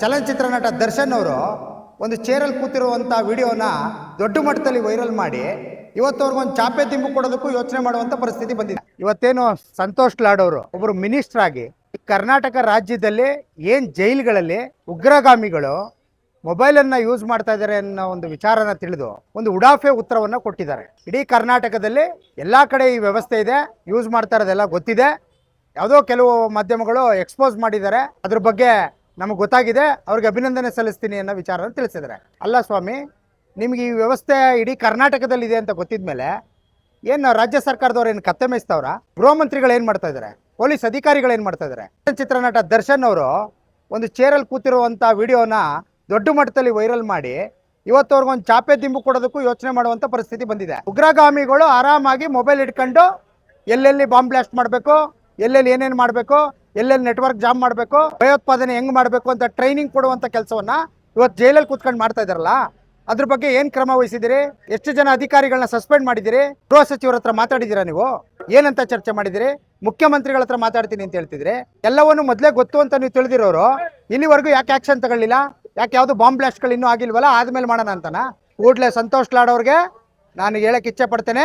ಚಲನಚಿತ್ರ ನಟ ದರ್ಶನ್ ಅವರು ಒಂದು ಚೇರಲ್ಲಿ ಕೂತಿರುವಂಥ ವಿಡಿಯೋನ ದೊಡ್ಡ ಮಟ್ಟದಲ್ಲಿ ವೈರಲ್ ಮಾಡಿ ಇವತ್ತವ್ರಿಗೆ ಒಂದು ಚಾಪೆ ತಿಂಬು ಕೊಡೋದಕ್ಕೂ ಯೋಚನೆ ಮಾಡುವಂಥ ಪರಿಸ್ಥಿತಿ ಬಂದಿದೆ. ಇವತ್ತೇನು ಸಂತೋಷ್ ಲಾಡ್ ಅವರು ಒಬ್ಬರು ಮಿನಿಸ್ಟರ್ ಆಗಿ ಕರ್ನಾಟಕ ರಾಜ್ಯದಲ್ಲಿ ಏನು ಜೈಲುಗಳಲ್ಲಿ ಉಗ್ರಗಾಮಿಗಳು ಮೊಬೈಲನ್ನು ಯೂಸ್ ಮಾಡ್ತಾ ಇದ್ದಾರೆ ಅನ್ನೋ ಒಂದು ವಿಚಾರನ ತಿಳಿದು ಒಂದು ಉಡಾಫೆ ಉತ್ತರವನ್ನು ಕೊಟ್ಟಿದ್ದಾರೆ. ಇಡೀ ಕರ್ನಾಟಕದಲ್ಲಿ ಎಲ್ಲ ಕಡೆ ಈ ವ್ಯವಸ್ಥೆ ಇದೆ ಯೂಸ್ ಮಾಡ್ತಾ ಇರೋದೆಲ್ಲ ಗೊತ್ತಿದೆ. ಯಾವುದೋ ಕೆಲವು ಮಾಧ್ಯಮಗಳು ಎಕ್ಸ್ಪೋಸ್ ಮಾಡಿದ್ದಾರೆ. ಅದ್ರ ಬಗ್ಗೆ ನಮಗೆ ಗೊತ್ತಾಗಿದೆ, ಅವ್ರಿಗೆ ಅಭಿನಂದನೆ ಸಲ್ಲಿಸ್ತೀನಿ ಅನ್ನೋ ವಿಚಾರನ ತಿಳಿಸಿದ್ದಾರೆ. ಅಲ್ಲ ಸ್ವಾಮಿ, ನಿಮ್ಗೆ ಈ ವ್ಯವಸ್ಥೆ ಇಡೀ ಕರ್ನಾಟಕದಲ್ಲಿದೆ ಅಂತ ಗೊತ್ತಿದ್ಮೇಲೆ ಏನು ರಾಜ್ಯ ಸರ್ಕಾರದವ್ರು ಏನು ಕತ್ತೆ ಮೇಯಿಸ್ತವ್ರ? ಗೃಹ ಏನು ಮಾಡ್ತಾ ಇದ್ದಾರೆ ಪೊಲೀಸ್ ಅಧಿಕಾರಿಗಳು ಏನು ಮಾಡ್ತಾ ಇದ್ದಾರೆ ಚಿತ್ರನಟ ದರ್ಶನ್ ಅವರು ಒಂದು ಚೇರಲ್ಲಿ ಕೂತಿರುವಂಥ ವಿಡಿಯೋನ ದೊಡ್ಡ ಮಟ್ಟದಲ್ಲಿ ವೈರಲ್ ಮಾಡಿ ಇವತ್ತವ್ರಿಗೆ ಒಂದು ಚಾಪೆ ದಿಂಬು ಕೊಡೋದಕ್ಕೂ ಯೋಚನೆ ಮಾಡುವಂಥ ಪರಿಸ್ಥಿತಿ ಬಂದಿದೆ. ಉಗ್ರಗಾಮಿಗಳು ಆರಾಮಾಗಿ ಮೊಬೈಲ್ ಇಟ್ಕೊಂಡು ಎಲ್ಲೆಲ್ಲಿ ಬಾಂಬ್ ಬ್ಲಾಸ್ಟ್ ಮಾಡಬೇಕು, ಎಲ್ಲೆಲ್ಲಿ ಏನೇನು ಮಾಡಬೇಕು ಎಲ್ಲೆಲ್ಲಿ ನೆಟ್ವರ್ಕ್ ಜಾಮ್ ಮಾಡಬೇಕು, ಭಯೋತ್ಪಾದನೆ ಹೆಂಗ್ ಮಾಡಬೇಕು ಅಂತ ಟ್ರೈನಿಂಗ್ ಕೊಡುವಂತ ಕೆಲಸವನ್ನ ಇವತ್ತು ಜೈಲಲ್ಲಿ ಕೂತ್ಕೊಂಡು ಮಾಡ್ತಾ ಇದಾರಲ್ಲ, ಅದ್ರ ಬಗ್ಗೆ ಏನು ಕ್ರಮ ವಹಿಸಿದಿರಿ? ಎಷ್ಟು ಜನ ಅಧಿಕಾರಿಗಳನ್ನ ಸಸ್ಪೆಂಡ್ ಮಾಡಿದಿರಿ? ಗೃಹ ಸಚಿವರ ಹತ್ರ ಮಾತಾಡಿದಿರಾ ನೀವು? ಏನಂತ ಚರ್ಚೆ ಮಾಡಿದಿರಿ? ಮುಖ್ಯಮಂತ್ರಿಗಳ ಹತ್ರ ಮಾತಾಡ್ತೀನಿ ಅಂತ ಹೇಳ್ತಿದ್ರಿ. ಎಲ್ಲವನ್ನು ಮೊದಲೇ ಗೊತ್ತು ಅಂತ ನೀವು ತಿಳಿದಿರೋರು, ಇಲ್ಲಿವರೆಗೂ ಯಾಕೆ ಆಕ್ಷನ್ ತಗೊಳ್ಳಿಲ್ಲ? ಯಾಕೆ ಯಾವುದು ಬಾಂಬ್ ಬ್ಲಾಸ್ಟ್ಗಳು ಇನ್ನೂ ಆಗಿಲ್ವಲ್ಲ, ಆದ್ಮೇಲೆ ಮಾಡೋಣ ಅಂತನಾ? ಕೂಡ್ಲೆ ಸಂತೋಷ್ ಲಾಡ್ ನಾನು ಹೇಳಕ್ ಇಚ್ಛೆ ಪಡ್ತೇನೆ.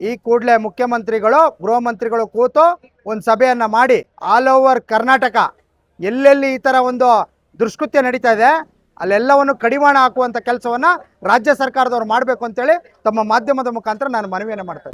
ಈ ಕೂಡಲೇ ಮುಖ್ಯಮಂತ್ರಿಗಳು, ಗೃಹ ಮಂತ್ರಿಗಳು ಕೂತು ಒಂದು ಸಭೆಯನ್ನು ಮಾಡಿ ಆಲ್ ಓವರ್ ಕರ್ನಾಟಕ, ಎಲ್ಲೆಲ್ಲಿ ಈ ಥರ ಒಂದು ದುಷ್ಕೃತ್ಯ ನಡೀತಾ ಇದೆ, ಅಲ್ಲೆಲ್ಲವನ್ನು ಕಡಿವಾಣ ಹಾಕುವಂತ ಕೆಲಸವನ್ನ ರಾಜ್ಯ ಸರ್ಕಾರದವ್ರು ಮಾಡಬೇಕು ಅಂತೇಳಿ ತಮ್ಮ ಮಾಧ್ಯಮದ ಮುಖಾಂತರ ನಾನು ಮನವಿಯನ್ನು ಮಾಡ್ತೇನೆ